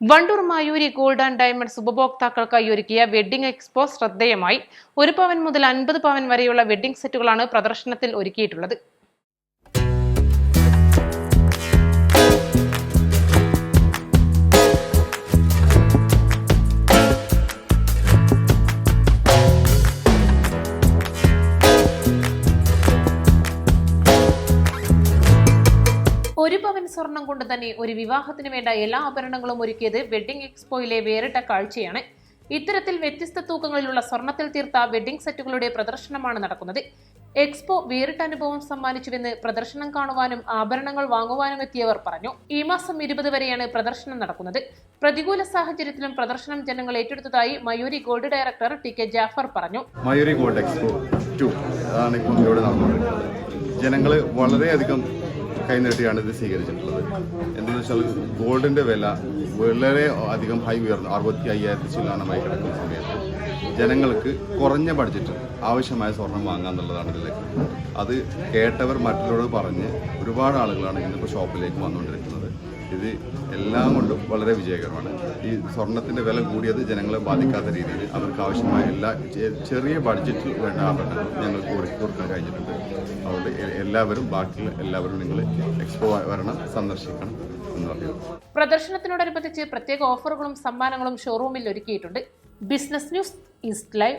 Wandoor Mayuri Gold and Diamonds ഉപഭോക്താക്കൾക്കായി ഒരുക്കിയ wedding expo ശ്രദ്ധേയമായി. ഒരു പവൻ മുതൽ അൻപത് പവൻ വരെയുള്ള വെഡ്ഡിംഗ് സെറ്റുകളാണ് പ്രദർശനത്തിൽ ഒരുക്കിയിട്ടുള്ളത്. ഒരു പവൻ സ്വർണം കൊണ്ട് തന്നെ ഒരു വിവാഹത്തിന് വേണ്ട എല്ലാ ആഭരണങ്ങളും ഒരുക്കിയത് വെഡ്ഡിംഗ് എക്സ്പോയിലെ വേറിട്ട കാഴ്ചയാണ്. ഇത്തരത്തിൽ വ്യത്യസ്ത തൂക്കങ്ങളിലുള്ള സ്വർണത്തിൽ തീർത്ത വെഡ്ഡിംഗ് സെറ്റുകളുടെ പ്രദർശനമാണ് നടക്കുന്നത്. എക്സ്പോ വേറിട്ട അനുഭവം സമ്മാനിച്ചുവെന്ന് പ്രദർശനം കാണുവാനും ആഭരണങ്ങൾ വാങ്ങുവാനും എത്തിയവർ പറഞ്ഞു. ഈ മാസം ഇരുപത് വരെയാണ് പ്രദർശനം നടക്കുന്നത്. പ്രതികൂല സാഹചര്യത്തിലും പ്രദർശനം ജനങ്ങൾ ഏറ്റെടുത്തതായി Mayuri Gold director T K Jafar പറഞ്ഞു. മയൂരി ഗോൾഡ് എക്സ്പോ ഇവിടെ ജനങ്ങൾ വളരെയധികം കൈനീട്ടിയാണ് ഇത് സ്വീകരിച്ചിട്ടുള്ളത്. എന്തെന്ന് വെച്ചാൽ ഗോൾഡിന്റെ വില വളരെ അധികം ഹൈ ഉയർന്നു. അറുപത്തി അയ്യായിരത്തി ചില്ലാനമായി കിടക്കുന്ന സമയത്ത് ജനങ്ങൾക്ക് കുറഞ്ഞ ബഡ്ജറ്റ് ആവശ്യമായ സ്വർണം വാങ്ങാന്നുള്ളതാണ് ഇതിൽ അത് കേട്ടവർ മറ്റുള്ളവരോട് പറഞ്ഞ് ഒരുപാട് ആളുകളാണ് ഇന്നിപ്പോൾ ഷോപ്പിലേക്ക് വന്നുകൊണ്ടിരിക്കുന്നത്. ഇത് എല്ലാം കൊണ്ടും വളരെ വിജയകരമാണ്. ഈ സ്വർണത്തിന്റെ വില കൂടിയത് ജനങ്ങളെ ബാധിക്കാത്ത രീതിയിൽ അവർക്ക് ആവശ്യമായ എല്ലാ ചെറിയ ബഡ്ജറ്റിൽ വേണ്ട ആഭരണങ്ങൾ ഞങ്ങൾക്ക് കൊടുക്കാൻ കഴിഞ്ഞിട്ടുണ്ട്. അതുകൊണ്ട് എല്ലാവരും ബാക്കിയുള്ള എല്ലാവരും നിങ്ങൾ എക്സ്പോ വരണം സന്ദർശിക്കണം എന്ന് പറയുന്നു പ്രദർശനത്തിനോടനുബന്ധിച്ച് പ്രത്യേക ഓഫറുകളും സമ്മാനങ്ങളും ഷോറൂമിൽ ഒരുക്കിയിട്ടുണ്ട്. Business news east live